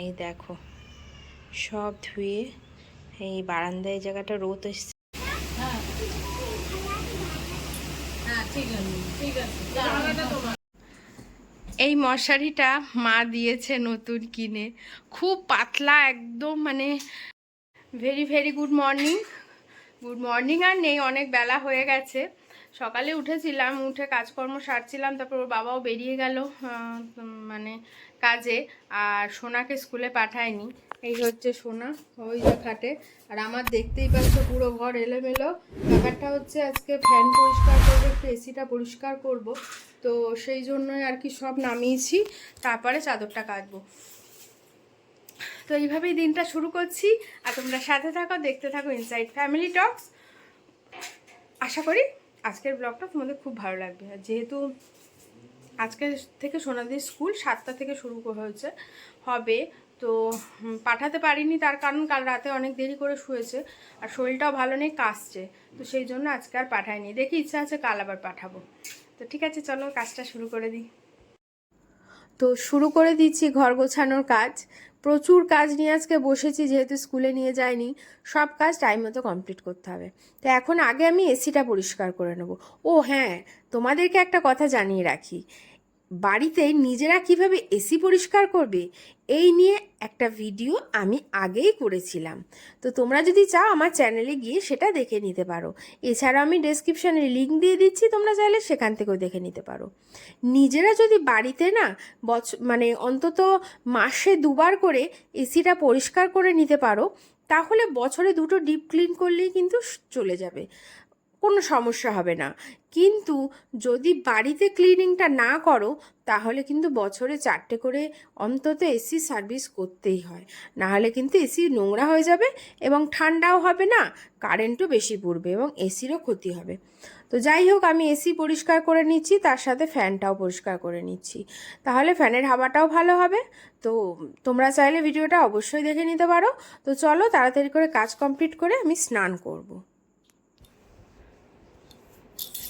এই দেখো, সব ধুয়ে এই বারান্দায় জায়গাটা রোদ এসছে। এই মশারিটা মা দিয়েছে নতুন কিনে। খুব পাতলা একদম মানে very very good morning good morning আর নেই, অনেক বেলা হয়ে গেছে। সকালে উঠেছিলাম, উঠে কাজকর্ম সারছিলাম, তারপর ওর বাবাও বেরিয়ে গেল মানে কাজে আর সোনাকে স্কুলে পাঠায়নি। এই হচ্ছে সোনা, ওই যে খাটে। আর আমার দেখতেই পাচ্ছ পুরো ঘর এলোমেলো। ব্যাপারটা হচ্ছে আজকে ফ্যান পরিষ্কার করব, একটু এসিটা পরিষ্কার করব। তো সেই জন্যই আর কি সব নামিয়েছি, তারপরে চাদরটা কাটবো তো এইভাবেই দিনটা শুরু করছি। আর তোমরা সাথে থাকো, দেখতে থাকো ইনসাইড ফ্যামিলি টক্স আশা করি আজকের ব্লগটা তোমাদের খুব ভালো লাগবে। আর যেহেতু আজকে থেকে সোনাদির স্কুল সাতটা থেকে শুরু হয়েছে, হবে। তো পাঠাতে পারিনি, তার কারণ কাল রাতে অনেক দেরি করে শুয়েছে, আর শরীরটাও ভালো নেই, কাশছে। তো সেই জন্য আজকে আর পাঠাইনি দেখি ইচ্ছা আছে কাল আবার পাঠাবো। তো ঠিক আছে, চলো কাজটা শুরু করে দিই। তো শুরু করে দিচ্ছি ঘর গোছানোর কাজ। প্রচুর কাজ নিয়ে আজকে বসেছি, যেহেতু স্কুলে নিয়ে যায়নি সব কাজ টাইম মতো কমপ্লিট করতে হবে। তো এখন আগে আমি এসিটা পরিষ্কার করে নেব। ও হ্যাঁ তোমাদেরকে একটা কথা জানিয়ে রাখি। বাড়িতে নিজেরা কীভাবে এসি পরিষ্কার করবে, এই নিয়ে একটা ভিডিও আমি আগেই করেছিলাম। তো তোমরা যদি চাও আমার চ্যানেলে গিয়ে সেটা দেখে নিতে পারো। এছাড়া আমি ডেসক্রিপশানে লিঙ্ক দিয়ে দিচ্ছি, তোমরা চাইলে সেখান থেকেও দেখে নিতে পারো। নিজেরা যদি বাড়িতে না বছ মানে অন্তত মাসে দুবার করে এসিটা পরিষ্কার করে নিতে পারো, তাহলে বছরে দুটো ডিপ ক্লিন করলেই কিন্তু চলে যাবে। কোনো সমস্যা হবে না। কিন্তু যদি বাড়িতে ক্লিনিংটা না করো, তাহলে কিন্তু বছরে চারটে করে অন্তত এসি সার্ভিস করতেই হয়। নাহলে কিন্তু এসি নোংরা হয়ে যাবে এবং ঠান্ডাও হবে না কারেন্টও বেশি পড়বে এবং এসিরও ক্ষতি হবে। তো যাই হোক, আমি এসি পরিষ্কার করে নিচ্ছি, তার সাথে ফ্যানটাও পরিষ্কার করে নিচ্ছি। তাহলে ফ্যানের হাওয়াটাও ভালো হবে। তো তোমরা চাইলে ভিডিওটা অবশ্যই দেখে নিতে পারো। তো চলো তাড়াতাড়ি করে কাজ কমপ্লিট করে আমি স্নান করব।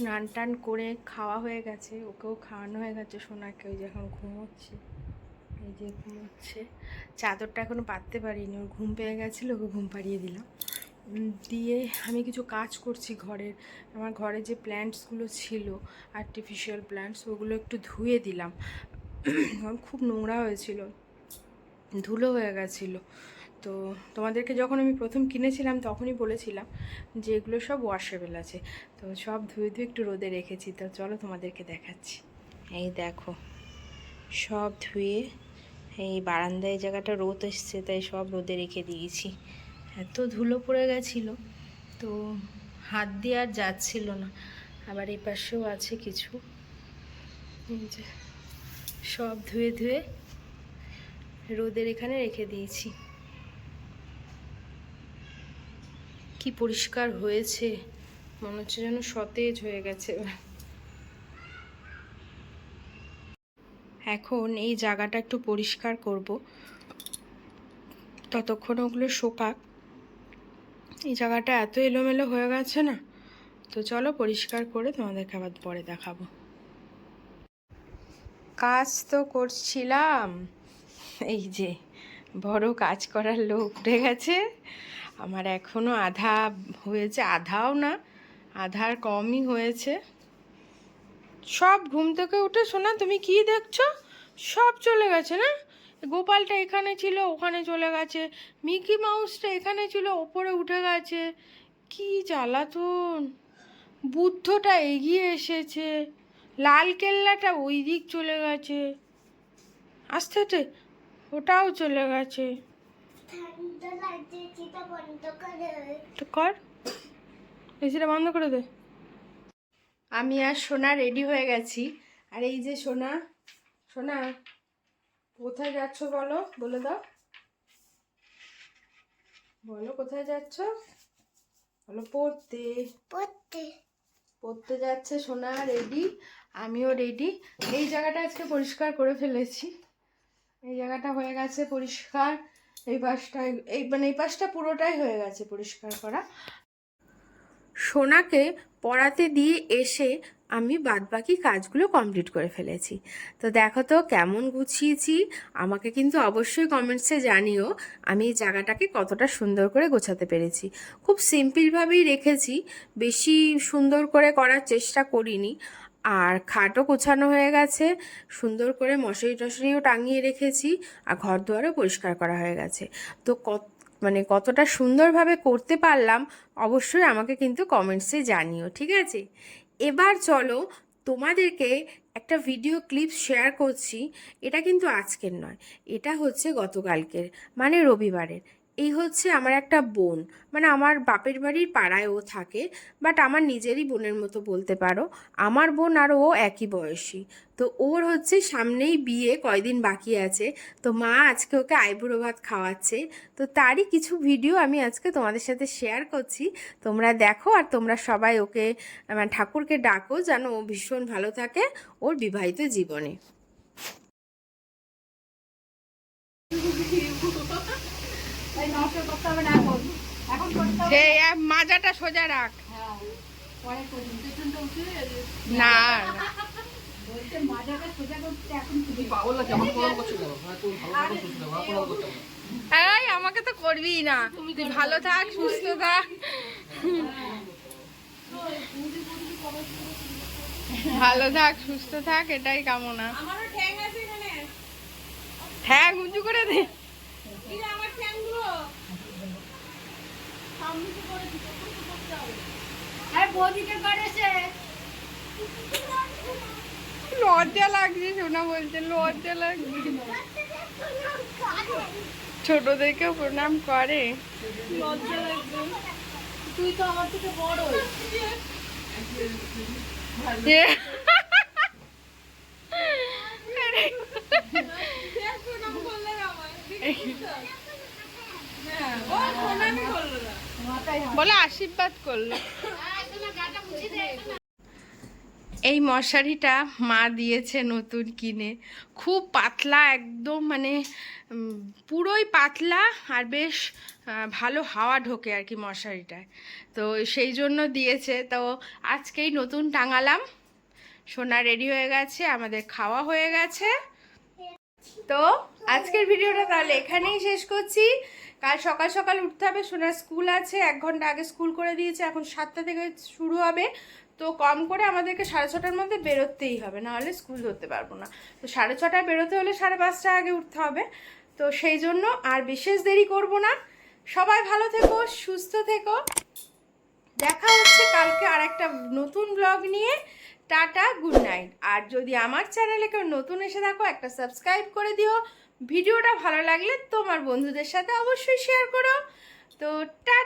স্নান টান করে খাওয়া হয়ে গেছে, ওকেও খাওয়ানো হয়ে গেছে, সোনাকে ওই যে এখন ঘুমোচ্ছে। এই যে ঘুমোচ্ছে। চাদরটা এখনও পাততে পারিনি, ওর ঘুম পেয়ে গেছিল, ওকে ঘুম পাড়িয়ে দিলাম। দিয়ে আমি কিছু কাজ করছি ঘরের। আমার ঘরে যে প্ল্যান্টসগুলো ছিল আর্টিফিশিয়াল প্ল্যান্টস ওগুলো একটু ধুয়ে দিলাম। খুব নোংরা হয়েছিল, ধুলো হয়ে গেছিল। তো তোমাদেরকে যখন আমি প্রথম কিনেছিলাম, তখনই বলেছিলাম যে এগুলো সব ওয়াশেবেল আছে। তো সব ধুয়ে ধুয়ে একটু রোদে রেখেছি। তো চলো তোমাদেরকে দেখাচ্ছি। এই দেখো, সব ধুয়ে এই বারান্দায় জায়গাটা রোদ এসছে, তাই সব রোদে রেখে দিয়েছি। এত ধুলো পড়ে গেছিল, তো হাত দিয়ে আর যাচ্ছিল না। আবার এই পাশেও আছে কিছু। সব ধুয়ে ধুয়ে রোদের এখানে রেখে দিয়েছি। কি পরিষ্কার হয়েছে? মনে হচ্ছে যেন সতেজ হয়ে গেছে। এখন এই জায়গাটা একটু পরিষ্কার করব। ততক্ষণ ওগুলো শোকাক এই জায়গাটা এত এলোমেলো হয়ে গেছে না? তো চলো পরিষ্কার করে তোমাদেরকে আবার পরে দেখাবো। কাজ তো করছিলাম। এই যে বড় কাজ করার লোক উঠে গেছে। আমার এখনও আধা হয়েছে, আধাও না, আধার কমই হয়েছে। সব ঘুম থেকে উঠে শোনা তুমি কি দেখছ? সব চলে গেছে না? গোপালটা এখানে ছিল, ওখানে চলে গেছে। মিকি মাউসটা এখানে ছিল, ওপরে উঠে গেছে। কি জ্বালাতন? বুদ্ধটা এগিয়ে এসেছে। লাল কেল্লাটা ওই দিক চলে গেছে। আস্তে আস্তে, ওটাও চলে গেছে। করে। এসিটা বন্ধ করে দে। আমি আর সোনা রেডি হয়ে গেছি। আর এই যে সোনা সোনা কোথায় যাচ্ছ বলো? বলে দাও। বলো কোথায় যাচ্ছ? বলো পড়তে। পড়তে। পড়তে যাচ্ছে সোনা রেডি আমিও রেডি এই জায়গাটা আজকে পরিষ্কার করে ফেলেছি। এই জায়গাটা হয়ে গেছে পরিষ্কার। এই পাশটা এই মানে এই পাশটা পুরোটাই হয়ে গেছে পরিষ্কার করা। সোনাকে পড়াতে দিয়ে এসে আমি বাদবাকি কাজগুলো কমপ্লিট করে ফেলেছি। তো দেখো তো কেমন গুছিয়েছি, আমাকে কিন্তু অবশ্যই কমেন্টসে জানিও আমি এই জায়গাটাকে কতটা সুন্দর করে গোছাতে পেরেছি। খুব সিম্পলভাবেই রেখেছি, বেশি সুন্দর করে করার চেষ্টা করিনি। আর খাটও গোছানো হয়ে গেছে। সুন্দর করে মশারি টশারিও টাঙিয়ে রেখেছি আর ঘর দুয়ারও পরিষ্কার করা হয়ে গেছে। তো কত মানে কতটা সুন্দরভাবে করতে পারলাম অবশ্যই আমাকে কিন্তু কমেন্টসে জানিও, ঠিক আছে? এবার চলো তোমাদেরকে একটা ভিডিও ক্লিপ শেয়ার করছি। এটা কিন্তু আজকের নয়, এটা হচ্ছে গতকালকের মানে রবিবারের। এই হচ্ছে আমার একটা বোন। মানে আমার বাপের বাড়ির পাড়ায় ও থাকে বাট আমার নিজেরই বোনের মতো বলতে পারো। আমার বোন আর ও একই বয়সী। তো ওর হচ্ছে সামনেই বিয়ে কয়দিন বাকি আছে। তো মা আজকে ওকে আইবুড়ো ভাত খাওয়াচ্ছে। তো তারই কিছু ভিডিও আমি আজকে তোমাদের সাথে শেয়ার করছি। তোমরা দেখো আর তোমরা সবাই ওকে মানে ঠাকুরকে ডাকো যেন ও ভীষণ ভালো থাকে ওর বিবাহিত জীবনে। সেই মাজাটা সোজা রাখ। না। এই আমাকে তো করবি না। তুই ভালো থাক সুস্থ থাক। ভালো থাক সুস্থ থাক এটাই কামনা। ঠ্যাং উঁচু করে দে। লজ্জা লাগছে শোনা বলছে লজ্জা লাগছে। ছোটদেরকেও প্রণাম করে। তুই তো আমার থেকে বড়। বলে আশীর্বাদ করল। এই মশারিটা মা দিয়েছে নতুন কিনে। খুব পাতলা একদম মানে পুরোই পাতলা আর বেশ ভালো হাওয়া ঢোকে আর কি মশারিটায়। তো সেই জন্য দিয়েছে। তো আজকেই নতুন টাঙালাম। সোনা রেডি হয়ে গেছে, আমাদের খাওয়া হয়ে গেছে। তো আজকের ভিডিওটা তাহলে এখানেই শেষ করছি। কাল সকাল সকাল উঠতে হবে, সোনার স্কুল আছে, এক ঘণ্টা আগে স্কুল করে দিয়েছে, এখন সাতটা থেকে শুরু হবে। তো কম করে আমাদেরকে সাড়ে ছটার মধ্যে বেরোতেই হবে, নাহলে স্কুল ধরতে পারব না। তো সাড়ে ছটায় বেরোতে হলে সাড়ে পাঁচটা আগে উঠতে হবে। তো সেই জন্য আর বিশেষ দেরি করব না। সবাই ভালো থেকো, সুস্থ থেকো। দেখা হচ্ছে কালকে আর একটা নতুন ব্লগ নিয়ে। Tata, good night. আর যদি আমার চ্যানেলে কেউ নতুন এসে থাকো, একটা সাবস্ক্রাইব করে দিও। ভিডিওটা ভালো লাগলে তোমার বন্ধুদের সাথে অবশ্যই শেয়ার করো। তো টা